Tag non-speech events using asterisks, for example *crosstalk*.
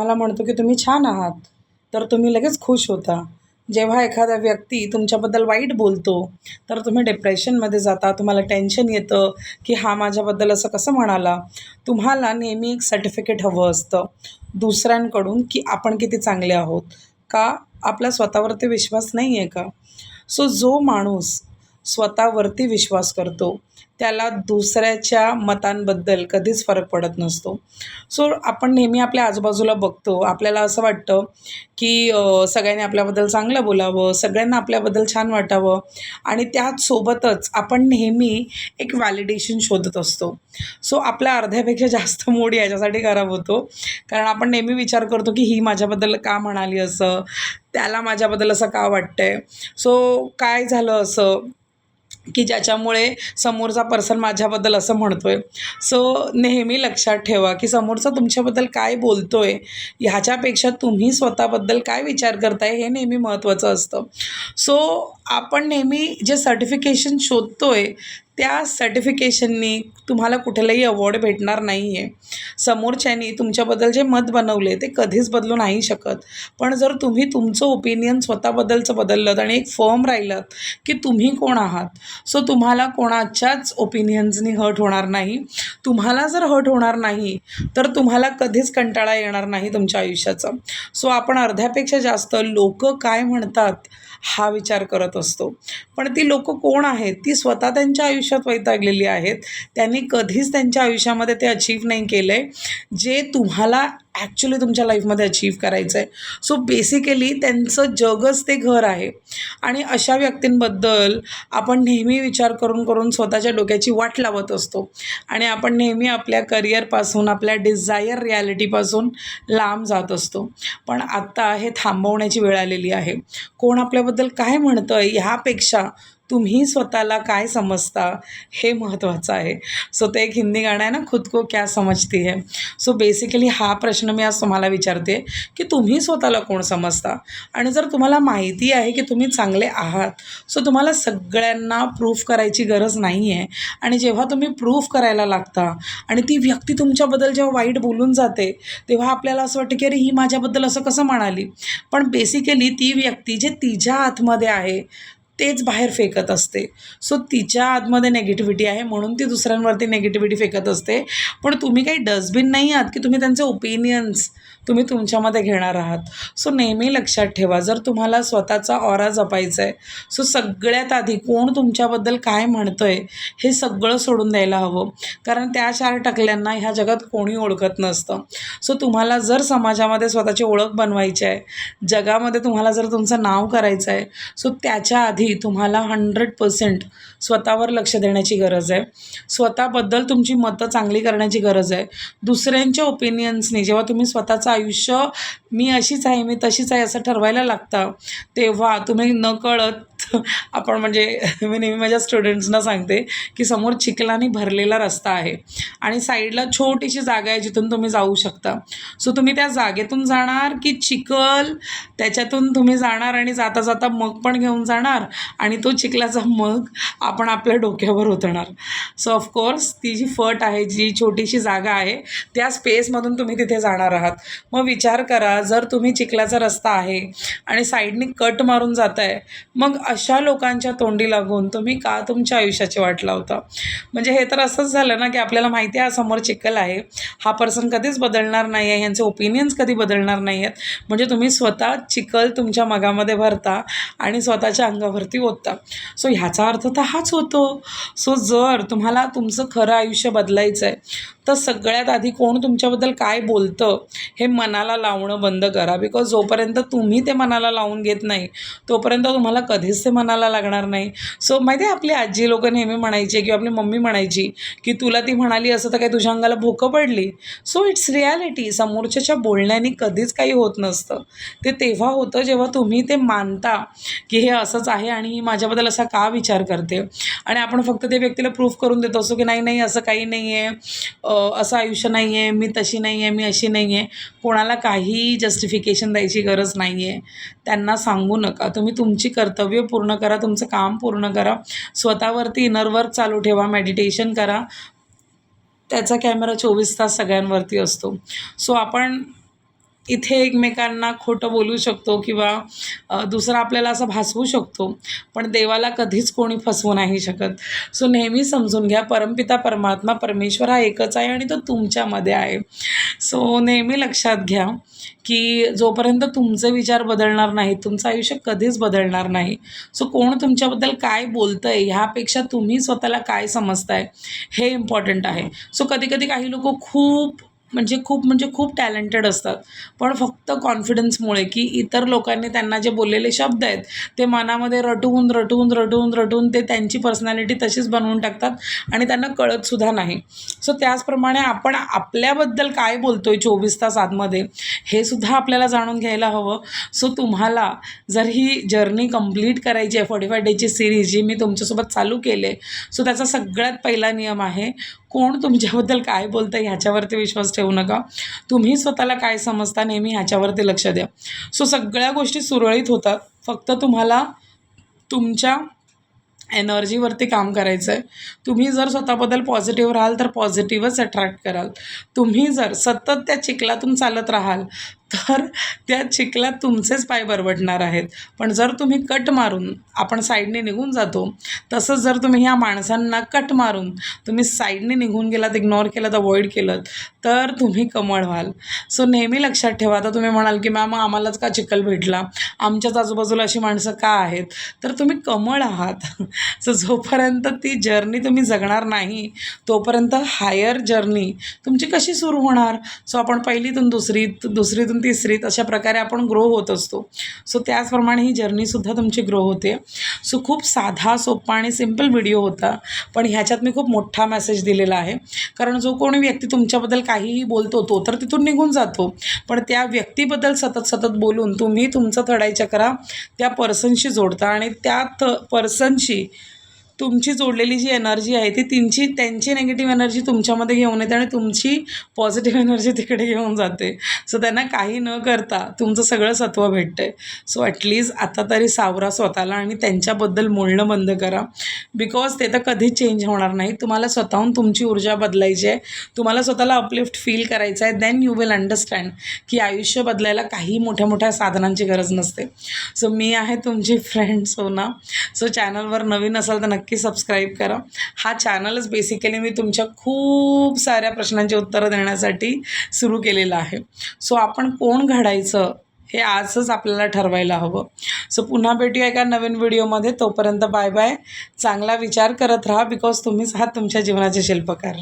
मला म्हणतो की तुम्ही छान आहात. तर तुम्ही लगेच खुश होता. जेव्हा एखादा व्यक्ती तुमच्याबद्दल वाईट बोलतो तर तुम्ही डिप्रेशनमध्ये जाता. तुम्हाला टेन्शन येतं की हा माझ्याबद्दल असं कसं म्हणाला? तुम्हाला नेहमी एक सर्टिफिकेट हवं असतं. दुसऱ्यांकडून की आपण किती चांगले आहोत. का? आपला स्वतःवरती विश्वास नाही आहे का? सो जो माणूस स्वतःवरती विश्वास करतो. त्याला दुसऱ्याच्या मतांबद्दल कधीच फरक पडत नसतो. सो आपण नेहमी आपल्या आजूबाजूला बघतो. आपल्याला असं वाटतं की सगळ्यांनी आपल्याबद्दल चांगलं बोलावं सगळ्यांना आपल्याबद्दल छान वाटावं आणि त्याचसोबतच आपण नेहमी एक व्हॅलिडेशन शोधत असतो. सो आपल्या अर्ध्यापेक्षा जास्त मूड याच्यासाठी खराब होतो. कारण आपण नेहमी विचार करतो की ही माझ्याबद्दल का म्हणाली असं? त्याला माझ्याबद्दल असं का वाटतं आहे सो काय झालं असं? की ज्याच्यामुळे समोरचा पर्सन माझ्याबद्दल असं म्हणतो आहे सो नेहमी लक्षात ठेवा की समोरचा तुमच्याबद्दल काय बोलतो आहे ह्याच्यापेक्षा तुम्ही स्वतःबद्दल काय विचार करताय हे नेहमी महत्त्वाचं असतं. सो आपण नेहमी जे सर्टिफिकेशन शोधतो आहे त्या सर्टिफिकेशननी तुम्हाला कुठलाही अवॉर्ड भेटणार नाही आहे समोरच्यानी तुमच्याबद्दल जे मत बनवले ते कधीच बदलू नाही शकत. पण जर तुम्ही तुमचं ओपिनियन स्वतःबद्दलचं बदललं आणि एक फर्म राहिलं की तुम्ही कोण आहात? सो तुम्हाला कोणाच्याच ओपिनियन्सनी हर्ट होणार नाही. तुम्हाला जर हर्ट होणार नाही तर तुम्हाला कधीच कंटाळा येणार नाही तुमच्या आयुष्याचा. सो आपण अर्ध्यापेक्षा जास्त लोक काय म्हणतात? हा विचार करत असतो. पण ती लोक कोण आहेत? ती स्वतः त्यांच्या आयुष्यात वैतागलेली आहेत. त्यांनी कधीच त्यांच्या आयुष्यामध्ये ते अचीव नाही केलं आहे जे तुम्हाला ॲक्च्युली तुमच्या लाईफमध्ये अचीव करायचं आहे सो बेसिकली त्यांचं जगच ते घर आहे. आणि अशा व्यक्तींबद्दल आपण नेहमी विचार करून करून स्वतःच्या डोक्याची वाट लावत असतो. आणि आपण नेहमी आपल्या करिअरपासून आपल्या डिझायर रिॲलिटीपासून लांब जात असतो. पण आत्ता हे थांबवण्याची वेळ आलेली आहे. कोण आपल्याबद्दल काय म्हणतं आहे ह्यापेक्षा तुम्ही स्वतःला काय समजता हे महत्त्वाचं आहे. सो ते एक हिंदी गाणं आहे ना खुद को क्या समजती है. सो बेसिकली हा प्रश्न मी आज तुम्हाला विचारते की तुम्ही स्वतःला कोण समजता? आणि जर तुम्हाला माहिती आहे की तुम्ही चांगले आहात सो तुम्हाला सगळ्यांना प्रूफ करायची गरज नाही आहे आणि जेव्हा तुम्ही प्रूफ करायला लागता आणि ती व्यक्ती तुमच्याबद्दल जेव्हा वाईट बोलून जाते तेव्हा आपल्याला असं वाटतं की अरे ही माझ्याबद्दल असं कसं म्हणाली? पण बेसिकली ती व्यक्ती जे तिच्या आतमध्ये आहे तेच बाहेर फेकत असते. सो तिच्या आतमध्ये नेगेटिव्हिटी आहे म्हणून ती दुसऱ्यांवरती नेगेटिव्हिटी फेकत असते. पण तुम्ही काही डस्टबिन नाही आहात की तुम्ही त्यांचे ओपिनियन्स तुम्ही तुमच्यामध्ये घेणार आहात. सो नेहमी लक्षात ठेवा जर तुम्हाला स्वतःचा ऑरा जपायचा आहे सो सगळ्यात आधी कोण तुमच्याबद्दल काय म्हणतं आहे हे सगळं सोडून द्यायला हवं. कारण त्या चार टकल्यांना ह्या जगात कोणी ओळखत नसतं. सो तुम्हाला जर समाजामध्ये स्वतःची ओळख बनवायची आहे जगामध्ये तुम्हाला जर तुमचं नाव करायचं आहे सो त्याच्या आधी तुम्हाला हंड्रेड पर्सेंट स्वतःवर लक्ष देण्याची गरज आहे. स्वतःबद्दल तुमची मतं चांगली करण्याची गरज आहे. दुसऱ्यांच्या ओपिनियन्सनी जेव्हा तुम्ही स्वतःचं आयुष्य मी अशीच आहे मी तशीच आहे असं ठरवायला लागतं तेव्हा तुम्ही नकळत *laughs* आपण म्हणजे मी नेहमी माझ्या स्टुडंट्सना सांगते की समोर चिखलाने भरलेला रस्ता आहे. आणि साईडला छोटीशी जागा आहे जिथून तुम्ही जाऊ शकता. सो तुम्ही त्या जागेतून जाणार की चिखल त्याच्यातून तुम्ही जाणार आणि जाता जाता मग पण घेऊन जाणार आणि तो चिखलाचा मग आपण आपल्या डोक्यावर उतरणार सो ऑफकोर्स ती जी फट आहे जी छोटीशी जागा आहे त्या स्पेसमधून तुम्ही तिथे जाणार आहात. मग विचार करा जर तुम्ही चिखलाचा रस्ता आहे आणि साईडने कट मारून जात आहे मग अशा लोकांच्या तोंडी लागून तुम्ही का तुमच्या आयुष्याची वाट लावता? म्हणजे हे तर असंच झालं ना की आपल्याला माहिती आहे हा समोर चिखल आहे. हा पर्सन कधीच बदलणार नाही आहे यांचे ओपिनियन्स कधी बदलणार नाही आहेत म्हणजे तुम्ही स्वतः चिखल तुमच्या मगामध्ये भरता आणि स्वतःच्या अंगावरती ओतता. सो ह्याचा अर्थ तर हाच होतो. सो जर तुम्हाला तुमचं खरं आयुष्य बदलायचं आहे तर सगळ्यात आधी कोण तुमच्याबद्दल काय बोलतं हे मनाला लावणं बंद करा. बिकॉज जोपर्यंत तुम्ही ते मनाला लावून घेत नाही तोपर्यंत तुम्हाला कधीच ते मनाला लागणार नाही. सो माहिती आहे आपली आजी लोक नेहमी म्हणायची किंवा आपली मम्मी म्हणायची की तुला ती म्हणाली असं तर काही तुझ्या अंगाला भोकं पडली? सो इट्स रियालिटी समोरच्याच्या बोलण्याने कधीच काही होत नसतं. ते तेव्हा होतं जेव्हा तुम्ही ते मानता की हे असंच आहे आणि ही माझ्याबद्दल असा का विचार करते? आणि आपण फक्त त्या व्यक्तीला प्रूफ करून देत असतो की नाही नाही असं काही नाही आहे असं आयुष्य नाही आहे मी तशी नाही आहे मी अशी नाही आहे कोणाला काही जस्टिफिकेशन द्यायची गरज नाही आहे त्यांना सांगू नका. तुम्ही तुमची कर्तव्य पूर्ण करा तुमचं काम पूर्ण करा. स्वतःवरती इनर वर्क चालू ठेवा मेडिटेशन करा. त्याचा कॅमेरा चोवीस तास सगळ्यांवरती असतो. सो आपण इथे एकमेकांना खोटं बोलू शकतो किंवा दुसरा आपल्याला असं भासवू शकतो. पण देवाला कधीच कोणी फसवू नाही शकत. सो नेहमी समजून घ्या परमपिता परमात्मा परमेश्वर हा एकच आहे आणि तो तुमच्यामध्ये आहे. सो नेहमी लक्षात घ्या की जोपर्यंत तुमचे विचार बदलणार नाही तुमचं आयुष्य कधीच बदलणार नाही. सो कोण तुमच्याबद्दल काय बोलतं आहे ह्यापेक्षा तुम्ही स्वतःला काय समजताय हे इम्पॉर्टंट आहे. सो कधी कधी काही लोक खूप म्हणजे खूप म्हणजे खूप टॅलेंटेड असतात. पण फक्त कॉन्फिडन्समुळे की इतर लोकांनी त्यांना जे बोललेले शब्द आहेत ते मनामध्ये रटवून रटवून रटवून रटवून ते त्यांची पर्सनॅलिटी तशीच बनवून टाकतात आणि त्यांना कळतसुद्धा नाही. सो त्याचप्रमाणे आपण आपल्याबद्दल काय बोलतो आहे चोवीस तास आतमध्ये हे सुद्धा आपल्याला जाणून घ्यायला हवं. सो तुम्हाला जर ही जर्नी कंप्लीट करायची आहे फोर्टी फाय डेची सिरीज जी मी तुमच्यासोबत चालू केले सो त्याचा सगळ्यात पहिला नियम आहे कोण तुमच्याबद्दल काय बोलतं आहे ह्याच्यावरती विश्वास ठेवू नका. तुम्ही स्वतःला काय समजता नेहमी ह्याच्यावरती लक्ष द्या. सो सगळ्या गोष्टी सुरळीत होतात. फक्त तुम्हाला तुमच्या एनर्जीवरती काम करायचं आहे तुम्ही जर स्वतःबद्दल पॉझिटिव्ह राहाल तर पॉझिटिव्हच अट्रॅक्ट कराल. तुम्ही जर सतत त्या चिखलातून चालत राहाल तर त्या चिखलात तुमचेच पाय बरवडणार आहेत. पण जर तुम्ही कट मारून आपण साईडने निघून जातो तसंच जर तुम्ही ह्या माणसांना कट मारून तुम्ही साईडने निघून गेलात इग्नोर केलात अवॉइड केलं तर तुम्ही कमळ व्हाल. सो नेहमी लक्षात ठेवा. आता तुम्ही म्हणाल की मॅम आम्हालाच का चिखल भेटला? आमच्याच आजूबाजूला अशी माणसं का आहेत? तर तुम्ही कमळ आहात. सो जोपर्यंत ती जर्नी तुम्ही जगणार नाही तोपर्यंत हायर जर्नी तुमची कशी सुरू होणार? सो आपण पहिलीतून दुसरीत दुसरीतून तिसरीत अशा प्रकारे आपण ग्रो होत असतो. सो त्याचप्रमाणे ही जर्नीसुद्धा तुमची ग्रो होते. सो खूप साधा सोपा आणि सिंपल व्हिडिओ होता. पण ह्याच्यात मी खूप मोठा मेसेज दिलेला आहे. कारण जो कोणी व्यक्ती तुमच्याबद्दल काहीही बोलतो तो तर तिथून निघून जातो. पण त्या व्यक्तीबद्दल सतत सतत बोलून तुम्ही तुमचं थडाई चक्रा त्या पर्सनशी जोडता आणि त्या थ पर्सनशी तुमची जोडलेली जी एनर्जी आहे ती त्यांची त्यांची नेगेटिव्ह एनर्जी तुमच्यामध्ये घेऊन येते आणि तुमची पॉझिटिव्ह एनर्जी तिकडे घेऊन जाते. सो त्यांना काही न करता तुमचं सगळं सत्व भेटतं आहे सो ॲटलीस्ट आता तरी सावरा स्वतःला आणि त्यांच्याबद्दल बोलणं बंद करा. बिकॉज ते तर कधीच चेंज होणार नाही तुम्हाला स्वतःहून तुमची ऊर्जा बदलायची आहे. तुम्हाला स्वतःला अपलिफ्ट फील करायचं आहे. देन यू विल अंडरस्टँड की आयुष्य बदलायला काही मोठ्या मोठ्या साधनांची गरज नसते. सो मी आहे तुमची फ्रेंड सोना. सो चॅनलवर नवीन असाल तर नक्की सबस्क्राईब करा. हा चॅनलच बेसिकली मी तुमच्या खूप साऱ्या प्रश्नांची उत्तरं देण्यासाठी सुरू केलेला आहे. सो आपण कोण घडायचं हे आजच आपल्याला ठरवायला हवं. सो पुन्हा भेटूया एका नवीन व्हिडिओमध्ये तोपर्यंत बाय बाय चांगला विचार करत राहा बिकॉज तुम्हीच हा तुमच्या जीवनाचे शिल्पकार.